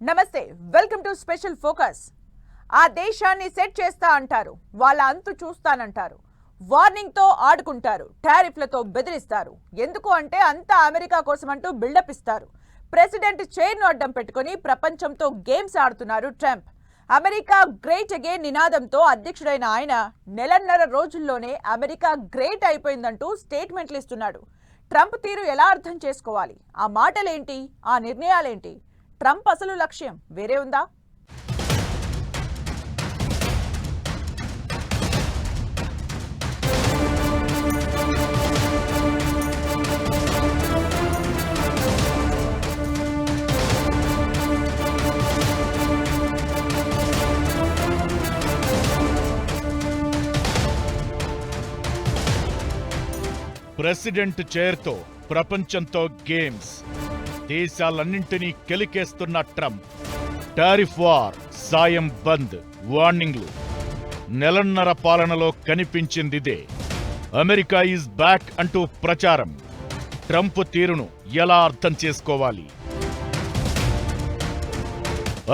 నమస్తే welcome to special focus. ఆ దేశాన్ని సెట్ చేస్తా అంటారు వాళ్ళ అంతు చూస్తానంటారు. వార్నింగ్తో ఆడుకుంటారు టారిఫ్లతో బెదిరిస్తారు. ఎందుకు అంటే అంతా అమెరికా కోసం అంటూ బిల్డప్ ఇస్తారు. ప్రెసిడెంట్ చైర్ను అడ్డం పెట్టుకుని ప్రపంచంతో గేమ్స్ ఆడుతున్నారు ట్రంప్. అమెరికా గ్రేట్ అగే నినాదంతో అధ్యక్షుడైన ఆయన నెలన్నర రోజుల్లోనే అమెరికా గ్రేట్ అయిపోయిందంటూ స్టేట్మెంట్లు ఇస్తున్నాడు. ట్రంప్ తీరు ఎలా అర్థం చేసుకోవాలి? ఆ మాటలేంటి? ఆ నిర్ణయాలేంటి? ట్రంప్ అసలు లక్ష్యం వేరే ఉందా? ప్రెసిడెంట్ చైర్తో ప్రపంచంతో గేమ్స్ దేశాలన్నింటినీ కెలికేస్తున్న ట్రంప్. టారిఫ్ వార్ సాయం బంద్. వార్నింగ్లు. నెలన్నర పాలనలో కనిపించిందిదే. అమెరికా ఈజ్ బ్యాక్ అంటూ ప్రచారం. ట్రంప్ తీరును ఎలా అర్థం చేసుకోవాలి?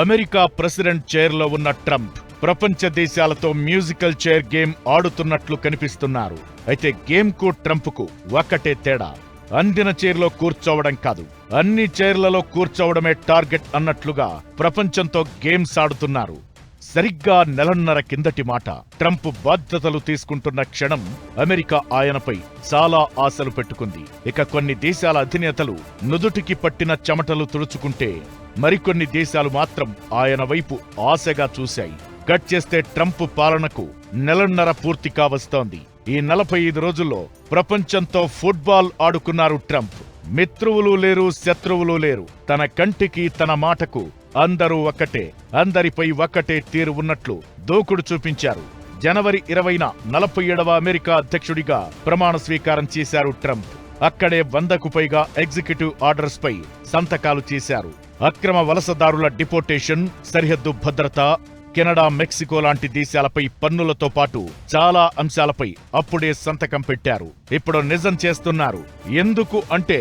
అమెరికా ప్రెసిడెంట్ చైర్లో ఉన్న ట్రంప్ ప్రపంచ దేశాలతో మ్యూజికల్ చైర్ గేమ్ ఆడుతున్నట్లు కనిపిస్తున్నారు. అయితే గేమ్కు ట్రంప్కు ఒక్కటే తేడా. అందిన చైర్లో కూర్చోవడం కాదు. అన్ని చైర్లలో కూర్చోవడమే టార్గెట్ అన్నట్లుగా ప్రపంచంతో గేమ్స్ ఆడుతున్నారు. సరిగ్గా నెలన్నర కిందటి మాట. ట్రంప్ బాధ్యతలు తీసుకుంటున్న క్షణం అమెరికా ఆయనపై చాలా ఆశలు పెట్టుకుంది. ఇక కొన్ని దేశాల అధినేతలు నుదుటికి పట్టిన చెమటలు తుడుచుకుంటే మరికొన్ని దేశాలు మాత్రం ఆయన వైపు ఆశగా చూశాయి. కట్ చేస్తే ట్రంప్ పాలనకు నెలన్నర పూర్తి కావస్తోంది. ఈ నలభై ఐదు రోజుల్లో ప్రపంచంతో ఫుట్బాల్ ఆడుకున్నారు ట్రంప్. మిత్రువులు లేరు శత్రువులు లేరు. తన కంటికి తన మాటకు అందరూ ఒక్కటే అందరిపై ఒక్కటే తీరు ఉన్నట్లు దూకుడు చూపించారు. జనవరి ఇరవైన నలభై ఏడవ అమెరికా అధ్యక్షుడిగా ప్రమాణ స్వీకారం చేశారు ట్రంప్. అక్కడే వందకు పైగా ఎగ్జిక్యూటివ్ ఆర్డర్స్ పై సంతకాలు చేశారు. అక్రమ వలసదారుల డిపోటేషన్ సరిహద్దు భద్రత కెనడా మెక్సికో లాంటి దేశాలపై పన్నులతో పాటు చాలా అంశాలపై అప్పుడే సంతకం పెట్టారు. ఇప్పుడు నిజం చేస్తున్నారు. ఎందుకు అంటే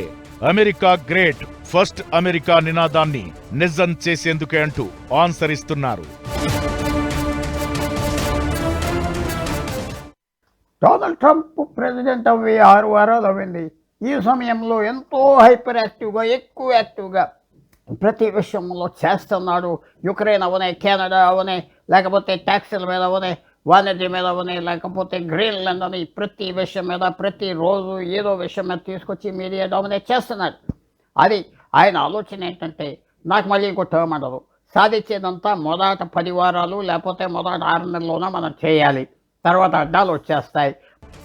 అమెరికా గ్రేట్ ఫస్ట్ అమెరికా నినాదాన్ని నిజం చేసేందుకే అంటూ ఆన్సర్ ఇస్తున్నారు డొనాల్డ్ ట్రంప్ ప్రెసిడెంట్ అవ్వే ఆరు వారాలు అవ్వింది ఈ సమయంలో ఎంతో హైపర్ యాక్టివ్గా ఎక్కువ యాక్టివ్గా ప్రతి విషయంలో చేస్తున్నాడు. యుక్రెయిన్ అవనే కెనడా అవనే లేకపోతే ట్యాక్సీల మీద అవనే వాణిజ్యం మీద అవనే లేకపోతే గ్రీన్లాండ్ అని ప్రతి విషయం మీద ప్రతిరోజు ఏదో విషయం మీద తీసుకొచ్చి మీడియా డామినేట్ చేస్తున్నాడు అది ఆయన ఆలోచన ఏంటంటే నాకు మళ్ళీ ఇంకో టర్మ్ ఉండదు సాధించేదంతా మొదట పది వారాలు లేకపోతే మొదట ఆరు నెలల్లోనే మనం చేయాలి. తర్వాత అడ్డాలు వచ్చేస్తాయి.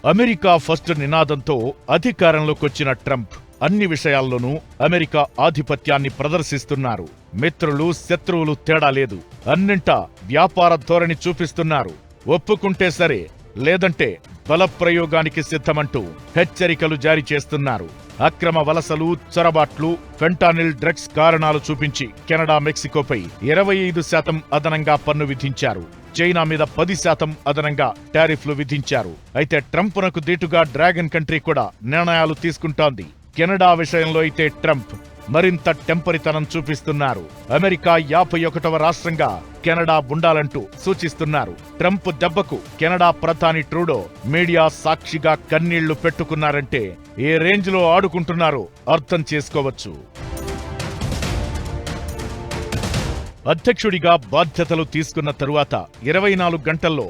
అమెరికా ఫస్ట్ నినాదంతో అధికారంలోకి వచ్చిన ట్రంప్ అన్ని విషయాల్లోనూ అమెరికా ఆధిపత్యాన్ని ప్రదర్శిస్తున్నారు. మిత్రులు శత్రువులు తేడా లేదు. అన్నింటా వ్యాపార ధోరణి చూపిస్తున్నారు. ఒప్పుకుంటే సరే లేదంటే బలప్రయోగానికి సిద్ధమంటూ హెచ్చరికలు జారీ చేస్తున్నారు. అక్రమ వలసలు చొరబాట్లు ఫెంటానిల్ డ్రగ్స్ కారణాలు చూపించి కెనడా మెక్సికోపై ఇరవై ఐదు శాతం అదనంగా పన్ను విధించారు. చైనా మీద పది శాతం అదనంగా టారిఫ్లు విధించారు. అయితే ట్రంప్నకు దీటుగా డ్రాగన్ కంట్రీ కూడా నిర్ణయాలు తీసుకుంటోంది. కెనడా విషయంలో అయితే ట్రంప్ మరింత టెంపరితనం చూపిస్తున్నారు. అమెరికా యాభై ఒకటవ రాష్ట్రంగా కెనడా ఉండాలంటూ సూచిస్తున్నారు. ట్రంప్ దెబ్బకు కెనడా ప్రధాని ట్రూడో మీడియా సాక్షిగా కన్నీళ్ళు పెట్టుకున్నారంటే ఏ రేంజ్లో ఆడుకుంటున్నారో అర్థం చేసుకోవచ్చు. అధ్యక్షుడిగా బాధ్యతలు తీసుకున్న తరువాత ఇరవై నాలుగు గంటల్లో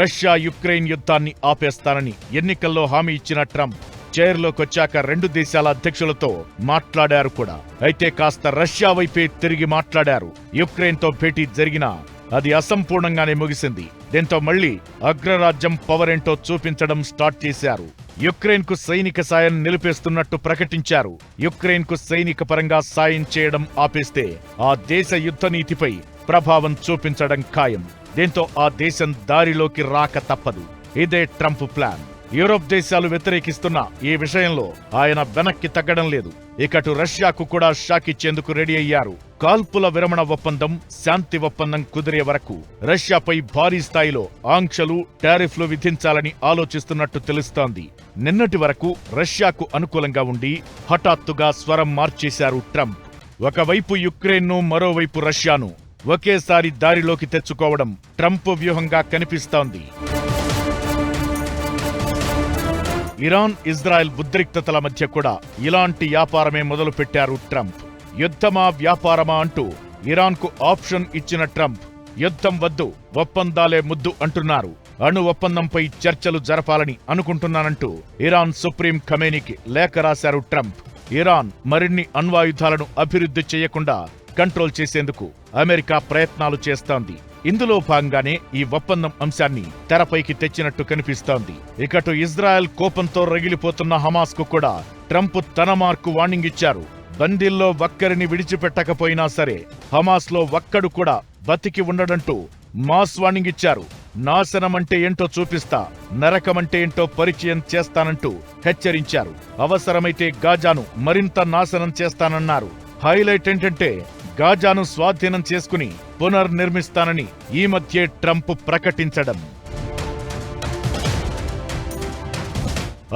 రష్యా యుక్రెయిన్ యుద్ధాన్ని ఆపేస్తానని ఎన్నికల్లో హామీ ఇచ్చిన ట్రంప్ చైర్లోకొచ్చాక రెండు దేశాల అధ్యక్షులతో మాట్లాడారు కూడా. అయితే కాస్త రష్యా వైపే తిరిగి మాట్లాడారు. యుక్రెయిన్తో భేటీ జరిగినా అది అసంపూర్ణంగానే ముగిసింది. దీంతో మళ్ళీ అగ్రరాజ్యం పవర్ ఏంటో చూపించడం స్టార్ట్ చేశారు. యుక్రెయిన్కు సైనిక సాయం నిలిపేస్తున్నట్టు ప్రకటించారు. యుక్రెయిన్కు సైనిక పరంగా సాయం చేయడం ఆపేస్తే ఆ దేశ యుద్ధ నీతిపై ప్రభావం చూపించడం ఖాయం. దీంతో ఆ దేశం దారిలోకి రాక తప్పదు. ఇదే ట్రంప్ ప్లాన్. యూరోప్ దేశాలు వ్యతిరేకిస్తున్న ఈ విషయంలో ఆయన వెనక్కి తగ్గడం లేదు. ఇకటు రష్యాకు కూడా షాక్ ఇచ్చేందుకు రెడీ అయ్యారు. కాల్పుల విరమణ ఒప్పందం శాంతి ఒప్పందం కుదిరే వరకు రష్యాపై భారీ స్థాయిలో ఆంక్షలు టారిఫ్లు విధించాలని ఆలోచిస్తున్నట్టు తెలుస్తోంది. నిన్నటి వరకు రష్యాకు అనుకూలంగా ఉండి హఠాత్తుగా స్వరం మార్చేశారు ట్రంప్. ఒకవైపు యుక్రెయిన్ను మరోవైపు రష్యాను ఒకేసారి దారిలోకి తెచ్చుకోవడం ట్రంప్ వ్యూహంగా కనిపిస్తోంది. ఇరాన్ ఇజ్రాయెల్ ఉద్రిక్తతల మధ్య కూడా ఇలాంటి వ్యాపారమే మొదలుపెట్టారు ట్రంప్. యుద్ధమా వ్యాపారమా అంటూ ఇరాన్కు ఆప్షన్ ఇచ్చిన ట్రంప్ యుద్ధం వద్దు ఒప్పందాలే ముద్దు అంటున్నారు. అణు ఒప్పందంపై చర్చలు జరపాలని అనుకుంటున్నానంటూ ఇరాన్ సుప్రీం ఖమేనీకి లేఖ రాశారు ట్రంప్. ఇరాన్ మరిన్ని అణ్వాయుధాలను అభివృద్ధి చేయకుండా కంట్రోల్ చేసేందుకు అమెరికా ప్రయత్నాలు చేస్తోంది. ఇందులో భాగంగానే ఈ ఒప్పందం అంశాన్ని తెరపైకి తెచ్చినట్టు కనిపిస్తోంది. ఇకటు ఇజ్రాయెల్ కోపంతో రగిలిపోతున్న హమాస్కు కూడా ట్రంప్ తన మార్కు వార్నింగ్ ఇచ్చారు. బందీల్లో ఒక్కరిని విడిచిపెట్టకపోయినా సరే హమాస్లో ఒక్కడు కూడా బతికి ఉండడంటూ మాస్ వార్నింగ్ ఇచ్చారు. నాశనం అంటే ఏంటో చూపిస్తా నరకమంటే ఏంటో పరిచయం చేస్తానంటూ హెచ్చరించారు. అవసరమైతే గాజాను మరింత నాశనం చేస్తానన్నారు. హైలైట్ ఏంటంటే గాజాను స్వాధీనం చేసుకుని పునర్నిర్మిస్తానని ఈ మధ్యే ట్రంప్ ప్రకటించడం.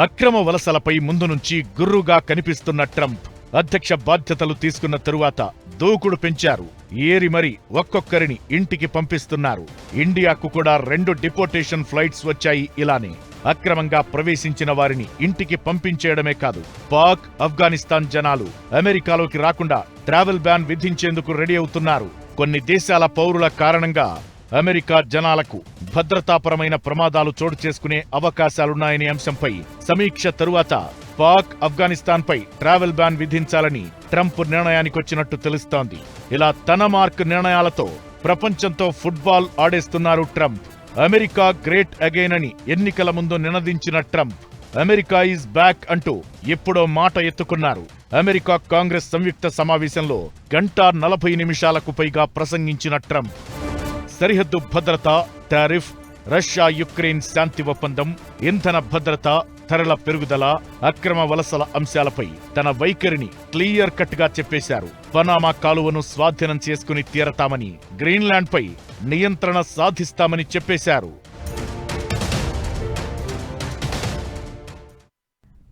అక్రమ వలసలపై ముందు నుంచి గుర్రుగా కనిపిస్తున్న ట్రంప్ అధ్యక్ష బాధ్యతలు తీసుకున్న తరువాత దూకుడు పెంచారు. ఏరి మరి ఒక్కొక్కరిని ఇంటికి పంపిస్తున్నారు. ఇండియాకు కూడా రెండు డిపోటేషన్ ఫ్లైట్స్ వచ్చాయి ఇలానే. అక్రమంగా ప్రవేశించిన వారిని ఇంటికి పంపించేయడమే కాదు పాక్ ఆఫ్ఘనిస్తాన్ జనాలు అమెరికాలోకి రాకుండా ట్రావెల్ బ్యాన్ విధించేందుకు రెడీ అవుతున్నారు. కొన్ని దేశాల పౌరుల కారణంగా అమెరికా జనాలకు భద్రతాపరమైన ప్రమాదాలు చోటు చేసుకునే అవకాశాలున్నాయనే అంశంపై సమీక్ష తరువాత పాక్ ఆఫ్ఘనిస్తాన్పై ట్రావెల్ బ్యాన్ విధించాలని ట్రంప్ నిర్ణయానికొచ్చినట్టు తెలుస్తోంది. ఇలా తన మార్క్ నిర్ణయాలతో ప్రపంచంతో ఫుట్బాల్ ఆడేస్తున్నారు ట్రంప్. అమెరికా గ్రేట్ అగైన్ అని ఎన్నికల ముందు నినదించిన ట్రంప్ అమెరికా ఈజ్ బ్యాక్ అంటూ ఎప్పుడో మాట ఎత్తుకున్నారు. అమెరికా కాంగ్రెస్ సంయుక్త సమావేశంలో గంట నలభై నిమిషాలకు పైగా ప్రసంగించిన ట్రంప్ సరిహద్దు భద్రత టారిఫ్ రష్యా యుక్రెయిన్ శాంతి ఒప్పందం ఇంధన భద్రత ధరల పెరుగుదల అక్రమ వలసల అంశాలపై తన వైఖరిని క్లియర్ కట్గా చెప్పేశారు. పనామా కాలువను స్వాధీనం చేసుకుని తీరతామని గ్రీన్లాండ్పై నియంత్రణ సాధిస్తామని చెప్పేశారు.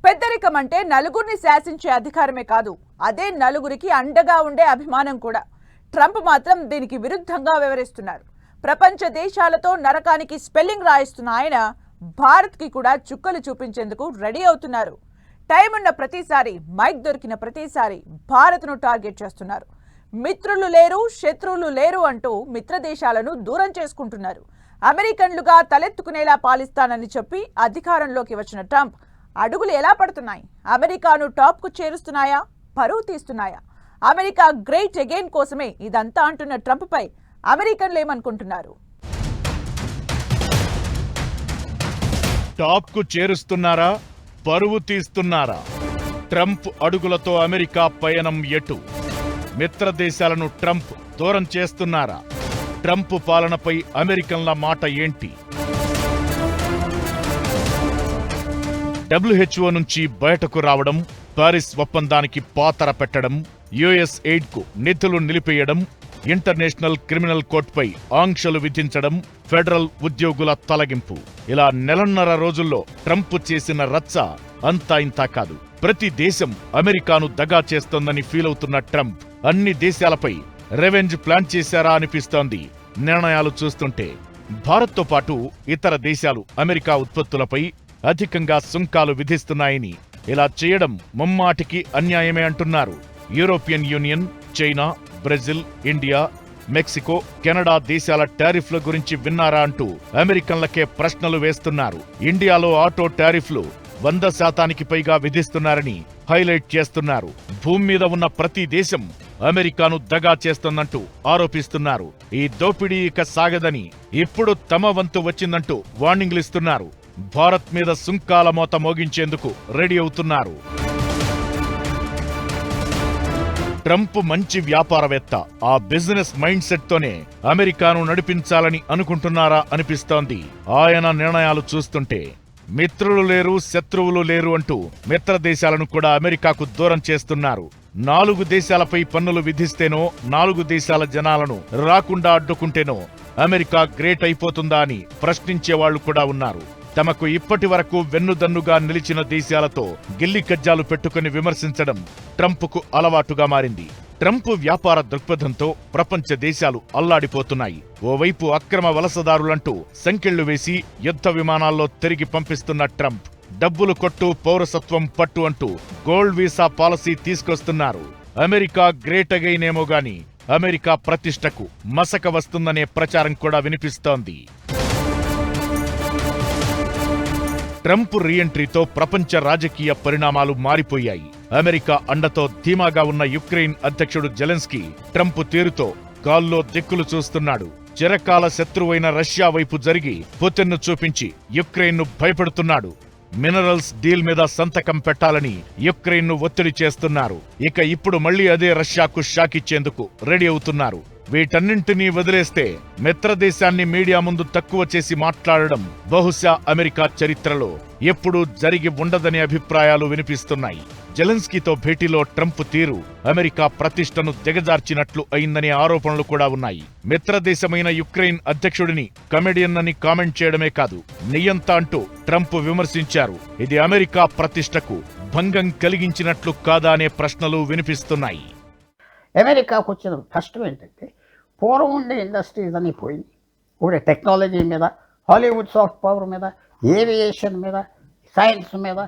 పెద్దరికం అంటే నలుగురిని శాసించే అధికారమే కాదు అదే నలుగురికి అండగా ఉండే అభిమానం కూడా. ట్రంప్ మాత్రం దీనికి విరుద్ధంగా వివరిస్తున్నారు. ప్రపంచ దేశాలతో నరకానికి స్పెల్లింగ్ రాయిస్తున్న ఆయన భారత్కి కూడా చుక్కలు చూపించేందుకు రెడీ అవుతున్నారు. టైం ఉన్న ప్రతిసారి మైక్ దొరికిన ప్రతిసారి భారత్ను టార్గెట్ చేస్తున్నారు. మిత్రులు లేరు శత్రువులు లేరు అంటూ మిత్ర దేశాలను దూరం చేసుకుంటున్నారు. అమెరికన్లుగా తలెత్తుకునేలా పాలిస్తానని చెప్పి అధికారంలోకి వచ్చిన ట్రంప్ అడుగులు ఎలా పడుతున్నాయి? అమెరికాను టాప్కు చేరుస్తున్నాయా? పరువు తీస్తున్నాయా? అమెరికా గ్రేట్ అగైన్ కోసమే ఇదంతా అంటున్న ట్రంప్పై అమెరికన్లు ఏమనుకుంటున్నారు? టాప్కు చేరుస్తున్నారా? పరువు తీస్తున్నారా? ట్రంప్ అడుగులతో అమెరికా పయనం ఎటు? మిత్ర దేశాలను ట్రంప్ దూరం చేస్తున్నారా? ట్రంప్ పాలనపై అమెరికన్ల మాట ఏంటి? డబ్ల్యూహెచ్ఓ నుంచి బయటకు రావడం పారిస్ ఒప్పందానికి పాతర పెట్టడం యుఎస్ ఎయిడ్కు నిధులు నిలిపేయడం ఇంటర్నేషనల్ క్రిమినల్ కోర్టుపై ఆంక్షలు విధించడం ఫెడరల్ ఉద్యోగుల తొలగింపు. ఇలా నెలన్నర రోజుల్లో ట్రంప్ చేసిన రచ్చ అంతా ఇంతా కాదు. ప్రతి దేశం అమెరికాను దగా చేస్తోందని ఫీల్ అవుతున్న ట్రంప్ అన్ని దేశాలపై రెవెంజ్ ప్లాన్ చేశారా అనిపిస్తోంది. నిర్ణయాలు చూస్తుంటే భారత్తో పాటు ఇతర దేశాలు అమెరికా ఉత్పత్తులపై అధికంగా సుంకాలు విధిస్తున్నాయని ఇలా చేయడం ముమ్మాటికి అన్యాయమే అంటున్నారు. European Union China Brazil India Mexico Canada దేశాల టారిఫ్ల గురించి విన్నారా అంటూ అమెరికన్లకే ప్రశ్నలు వేస్తున్నారు. ఇండియాలో ఆటో టారిఫ్లు వంద శాతానికి పైగా విధిస్తున్నారని హైలైట్ చేస్తున్నారు. భూమి మీద ఉన్న ప్రతి దేశం అమెరికాను దగా చేస్తుందంటూ ఆరోపిస్తున్నారు. ఈ దోపిడీ ఇక సాగదని ఇప్పుడు తమ వంతు వచ్చిందంటూ వార్నింగ్లు ఇస్తున్నారు భారత్ మీద సుంకాల మోత మోగించేందుకు రెడీ అవుతున్నారు. ట్రంప్ మంచి వ్యాపారవేత్త. ఆ బిజినెస్ మైండ్ సెట్ తోనే అమెరికాను నడిపించాలని అనుకుంటున్నారా అనిపిస్తోంది. ఆయన నిర్ణయాలు చూస్తుంటే మిత్రులు లేరు శత్రువులు లేరు అంటూ మిత్ర దేశాలను కూడా అమెరికాకు దూరం చేస్తున్నారు. నాలుగు దేశాలపై పన్నులు విధిస్తేనో నాలుగు దేశాల జనాలను రాకుండా అడ్డుకుంటేనో అమెరికా గ్రేట్ అయిపోతుందా అని ప్రశ్నించేవాళ్ళు కూడా ఉన్నారు. తమకు ఇప్పటి వరకు వెన్నుదన్నుగా నిలిచిన దేశాలతో గిల్లి కజ్జాలు పెట్టుకుని విమర్శించడం ట్రంప్కు అలవాటుగా మారింది. ట్రంప్ వ్యాపార దృక్పథంతో ప్రపంచ దేశాలు అల్లాడిపోతున్నాయి. ఓవైపు అక్రమ వలసదారులంటూ సంకెళ్ళు వేసి యుద్ధ విమానాల్లో తిరిగి పంపిస్తున్న ట్రంప్ డబ్బులు కొట్టు పౌరసత్వం పట్టు అంటూ గోల్డ్ వీసా పాలసీ తీసుకొస్తున్నారు. అమెరికా గ్రేట్ అగైనేమో గాని అమెరికా ప్రతిష్టకు మసక వస్తుందనే ప్రచారం కూడా వినిపిస్తోంది. ట్రంప్ రీఎంట్రీతో ప్రపంచ రాజకీయ పరిణామాలు మారిపోయాయి. అమెరికా అండతో ధీమాగా ఉన్న యుక్రెయిన్ అధ్యక్షుడు జెలెన్స్కీ ట్రంప్ తీరుతో గాల్లో దిక్కులు చూస్తున్నాడు. చిరకాల శత్రువైన రష్యా వైపు జరిగి పుతిన్ను చూపించి యుక్రెయిన్ను భయపెడుతున్నాడు. మినరల్స్ డీల్ మీద సంతకం పెట్టాలని యుక్రెయిన్ను ఒత్తిడి చేస్తున్నారు. ఇక ఇప్పుడు మళ్ళీ అదే రష్యాకు షాకిచ్చేందుకు రెడీ అవుతున్నారు. వీటన్నింటినీ వదిలేస్తే మిత్రదేశాన్ని మీడియా ముందు తక్కువ చేసి మాట్లాడడం బహుశా అమెరికా చరిత్రలో ఎప్పుడూ జరిగి ఉండదనే అభిప్రాయాలు వినిపిస్తున్నాయి. జెలెన్స్కీతో భేటీలో ట్రంప్ తీరు అమెరికా ప్రతిష్టను దిగజార్చినట్లు అయిందనే ఆరోపణలు కూడా ఉన్నాయి. మిత్రదేశమైన యుక్రెయిన్ అధ్యక్షుడిని కమెడియన్ అని కామెంట్ చేయడమే కాదు నియంత అంటూ ట్రంప్ విమర్శించారు. ఇది అమెరికా ప్రతిష్టకు భంగం కలిగించినట్లు కాదా అనే ప్రశ్నలు వినిపిస్తున్నాయి. అమెరికాకు వచ్చిన కష్టం ఏంటంటే పూర్వం ఉండే ఇండస్ట్రీస్ అన్నీ పోయింది. ఇప్పుడు టెక్నాలజీ మీద హాలీవుడ్ సాఫ్ట్ పవర్ మీద ఏవియేషన్ మీద సైన్స్ మీద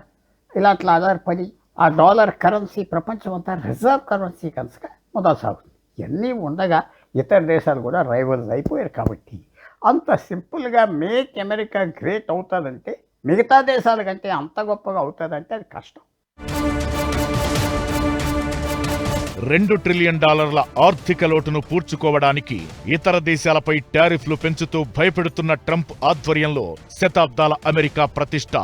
ఇలాంటి ఆధారపడి ఆ డాలర్ కరెన్సీ ప్రపంచం అంతా రిజర్వ్ కరెన్సీ కనుక మొదలు ఇవన్నీ ఉండగా ఇతర దేశాలు కూడా రైవల్స్ అయిపోయారు కాబట్టి అంత సింపుల్గా మేక్ అమెరికా గ్రేట్ అవుతుందంటే మిగతా దేశాల కంటే అంత గొప్పగా అవుతుందంటే అది కష్టం. రెండు ట్రిలియన్ డాలర్ల ఆర్థిక లోటును పూడ్చుకోవడానికి ఇతర దేశాలపై టారిఫ్లు పెంచుతూ భయపెడుతున్న ట్రంప్ ఆధ్వర్యంలో శతాబ్దాల అమెరికా ప్రతిష్ట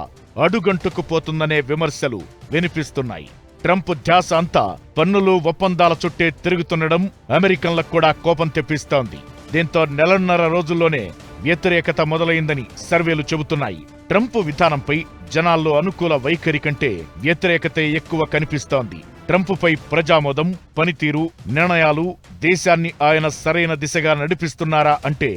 అడుగంటుకుపోతుందనే విమర్శలు వినిపిస్తున్నాయి. ట్రంప్ ధ్యాస అంతా పన్నులు ఒప్పందాల చుట్టే తిరుగుతుండడం అమెరికన్లకు కూడా కోపం తెప్పిస్తోంది. దీంతో నెలన్నర రోజుల్లోనే వ్యతిరేకత మొదలైందని సర్వేలు చెబుతున్నాయి. ట్రంప్ విధానంపై జనాల్లో అనుకూల వైఖరి కంటే వ్యతిరేకతే ఎక్కువ కనిపిస్తోంది. ట్రంప్పై ప్రజామోదం పనితీరు నిర్ణయాలు దేశాన్ని ఆయన సరైన దిశగా నడిపిస్తున్నారా అంటే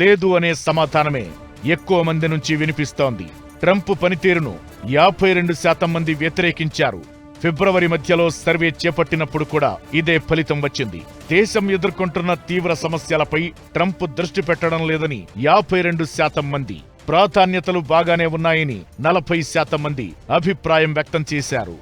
లేదు అనే సమాధానమే ఎక్కువ మంది నుంచి వినిపిస్తోంది. ట్రంప్ పనితీరును యాభై రెండు శాతం మంది వ్యతిరేకించారు. ఫిబ్రవరి మధ్యలో సర్వే చేపట్టినప్పుడు కూడా ఇదే ఫలితం వచ్చింది. దేశం ఎదుర్కొంటున్న తీవ్ర సమస్యలపై ట్రంప్ దృష్టి పెట్టడం లేదని యాభై రెండు శాతం మంది ప్రాధాన్యతలు బాగానే ఉన్నాయని నలభై శాతం మంది అభిప్రాయం వ్యక్తం చేశారు.